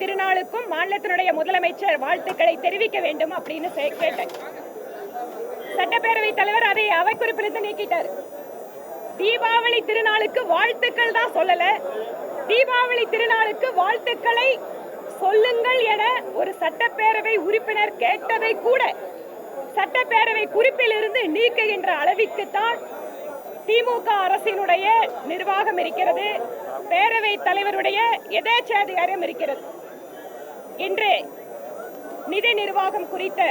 திருநாளுக்கும் மாநிலத்தினுடைய முதலமைச்சர் வாழ்த்துக்களை தெரிவிக்க வேண்டும் அப்படின்னு கேட்டேன். சட்டப்பேரவை தலைவர் அதை அவை குறிப்பிலிருந்து நீக்கிட்டார். தீபாவளி திருநாளுக்கு வாழ்த்துக்கள் தான் சொல்லல. தீபாவளி திருநாளுக்கு வாழ்த்துக்களை சொல்லுங்கள் என ஒரு சட்டப்பேரவை உறுப்பினர் கேட்டதை கூட சட்டப்பேரவை குறிப்பிலிருந்து நீக்குகின்ற அளவிற்கு தான் திமுக அரசினுடைய நிர்வாகம் இருக்கிறது. பேரவை தலைவருடைய எதேச்சாதிகாரம் இருக்கிறது. இன்று நிதி நிர்வாகம் குறித்த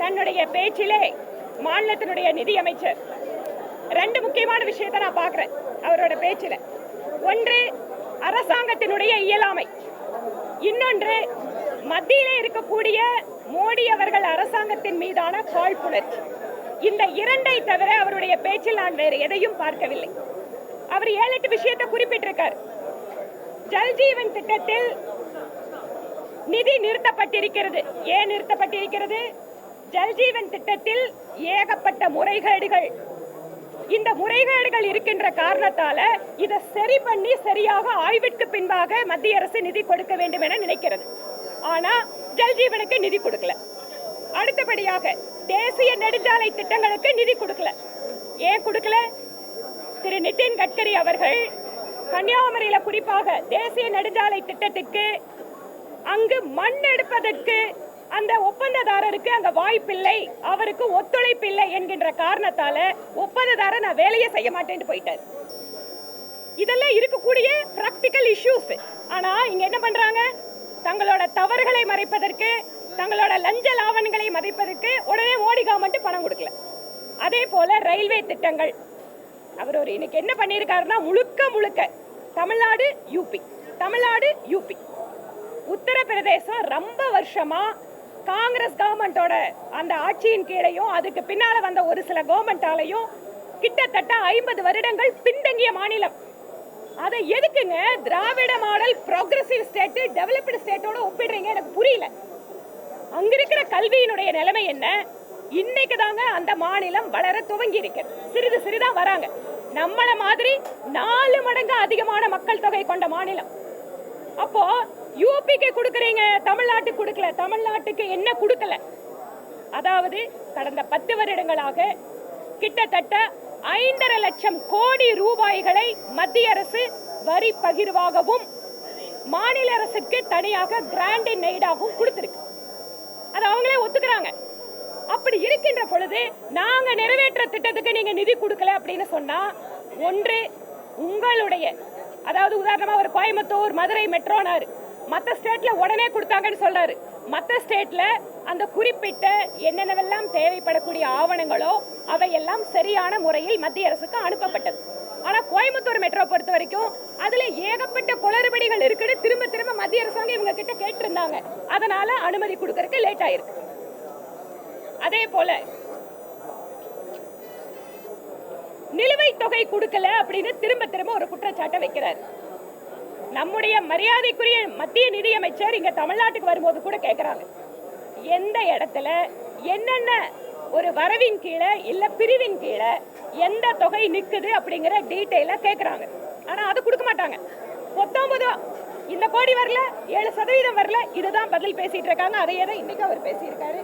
தன்னுடைய பேச்சிலே மாநிலத்தினுடைய நிதியமைச்சர் ரெண்டு முக்கியமான விஷயத்தை நான் பார்க்கிறேன் அவரோட பேச்சில். ஒன்று அரசாங்கத்தினுடைய இயலாமை. இன்னொன்று மத்தியிலே இருக்கக்கூடிய மோடி அவர்கள் அரசாங்கத்தின் மீதான காழ்ப்புணர்ச்சி. இந்த இரண்டை தவிர அவருடைய பேச்சில் நான் வேறு எதையும் பார்க்கவில்லை. அவர் ஏழு எட்டு விஷயத்தை குறிப்பிட்டிருக்கார். ஜல்ஜீவன் திட்டத்தில் நிதி நிறுத்தப்பட்டிருக்கிறது. ஏன் நிறுத்தப்பட்டிருக்கிறது? ஜல்ஜீவன் திட்டத்தில் ஏகப்பட்ட முறைகேடுகள். இந்த முறைகேடுகள் இருக்கின்ற காரணத்தால இதை சரி பண்ணி சரியாக ஆய்விற்கு பின்பாக மத்திய அரசு நிதி கொடுக்க வேண்டும் என நினைக்கிறது. ஆனா ஜல்ஜீவனுக்கு நிதி கொடுக்கல. அடுத்தபடியாக தேசிய நெடுஞ்சாலை திட்டங்களுக்கு நிதி கொடுக்கல. ஏன் கொடுக்கல? திரு நிதின் கட்கரி அவர்கள் கன்னியாகுமரியில குறிப்பாக தேசிய நெடுஞ்சாலை திட்டத்திற்கு அங்கு மண் எடுப்பதற்கு அந்த ஒப்பந்ததாரருக்கு அங்க வாய்ப்பில்லை அவருக்கு ஒத்துழைப்பில்லை என்கின்ற காரணத்தால ஒப்பந்ததாரர் நான் வேலையை செய்ய மாட்டேன்னு போயிட்டார். இதெல்லாம் இருக்கக்கூடிய பிராக்டிக்கல் இஷ்யூஸ் ஆனா இங்க என்ன பண்றாங்க? தங்களோட தவறுகளை மறைப்பதற்கு தங்களோட லஞ்ச லாவணங்களை மறைப்பதற்கு உடனே மோடி கவர்மெண்ட் பணம் கொடுக்கல. அதே போல ரயில்வே திட்டங்கள். அவர் ஒரு இன்னைக்கு என்ன பண்ணியிருக்காருன்னா முழுக்க முழுக்க தமிழ்நாடு யூபி தமிழ்நாடு யூபி உத்தரப்பிரதேசம் ரொம்ப வருஷமா காங்கிரஸ் கவர்மெண்டோட அந்த ஆட்சியின் கீழையும் அதுக்கு பின்னால வந்த ஒரு சில கவர்மெண்டாலையும் கிட்டத்தட்ட ஐம்பது வருடங்கள் பின்தங்கிய மாநிலம். அதை எதுக்குங்க? Dravida model progressive state developed ஸ்டேட்டோட ஒப்பிடுறீங்க? எனக்கு புரியல. அங்க இருக்கிற கல்வியினுடைய நிலைமை என்ன? இன்னைக்கு தாங்க அந்த மாநிலம் வளர துவங்கி இருக்கிறது சிறிது சிறிதா வராங்க. நம்மள மாதிரி நாலு மடங்கு அதிகமான மக்கள் தொகை கொண்ட மாநிலம். அப்போ யூபிக்கு கொடுக்குறீங்க தமிழ்நாட்டுக்கு கொடுக்கல. தமிழ்நாட்டுக்கு என்ன கொடுக்கல? அதாவது கடந்த பத்து வருடங்களாக கிட்டத்தட்ட ஐந்தரை லட்சம் கோடி ரூபாய்களை மத்திய அரசு வரி பகிர்வாகவும் மாநில அரசுக்கு தனியாக கிராண்ட் நெய்டாகவும் கொடுத்துருக்கு. அது அவங்களே ஒத்துக்கிறாங்க. அப்படி இருக்கின்ற பொழுது நாங்க நிறைவேற்ற திட்டத்துக்கு நீங்க நிதி கொடுக்கல அப்படின்னு சொன்னா ஒன்று உங்களுடைய அதாவது உதாரணமா ஒரு கோயம்புத்தூர் மதுரை மெட்ரோனாரு மற்ற ஸ்டேட்ல உடனே கொடுத்தாங்கன்னு சொல்றாரு. மற்ற ஸ்டேட்ல அந்த குறிப்பிட்ட என்னென்னவெல்லாம் தேவைப்படக்கூடிய ஆவணங்களோ அவையெல்லாம் சரியான முறையில் மத்திய அரசுக்கு அனுப்பப்பட்டது. ஆனா கோயம்புத்தூர் மெட்ரோ பொறுத்த வரைக்கும் அதுல ஏகப்பட்ட குளறுபடிகள் இருக்குன்னு திரும்ப திரும்ப மத்திய அரசாங்கம் இவங்க கிட்ட கேட்டிருந்தாங்க. அதனால அனுமதி கொடுக்கறதுக்கு லேட் ஆயிருக்கு. அதே போல நிலுவைத் தொகை கொடுக்கல அப்படின்னு திரும்ப திரும்ப ஒரு குற்றச்சாட்டை வைக்கிறார். நம்முடைய மரியாதைக்குரிய மத்திய நிதியமைச்சர் இங்க தமிழ்நாட்டுக்கு வரும்போது கூட கேட்கிறாங்க எந்த இடத்துல என்னென்ன ஒரு வரவின் கீழே இல்ல பிரிவின் கீழே எந்த தொகை நிக்குது அப்படிங்கிற டீட்டெயிலா கேக்குறாங்க. ஆனா அது கொடுக்க மாட்டாங்க. பத்தொன்பது இந்த கோடி வரல ஏழு சதவீதம் வரல இதுதான் பதில் பேசிட்டு இருக்காங்க. அதையே தான் இன்னைக்கு அவர் பேசியிருக்காரு.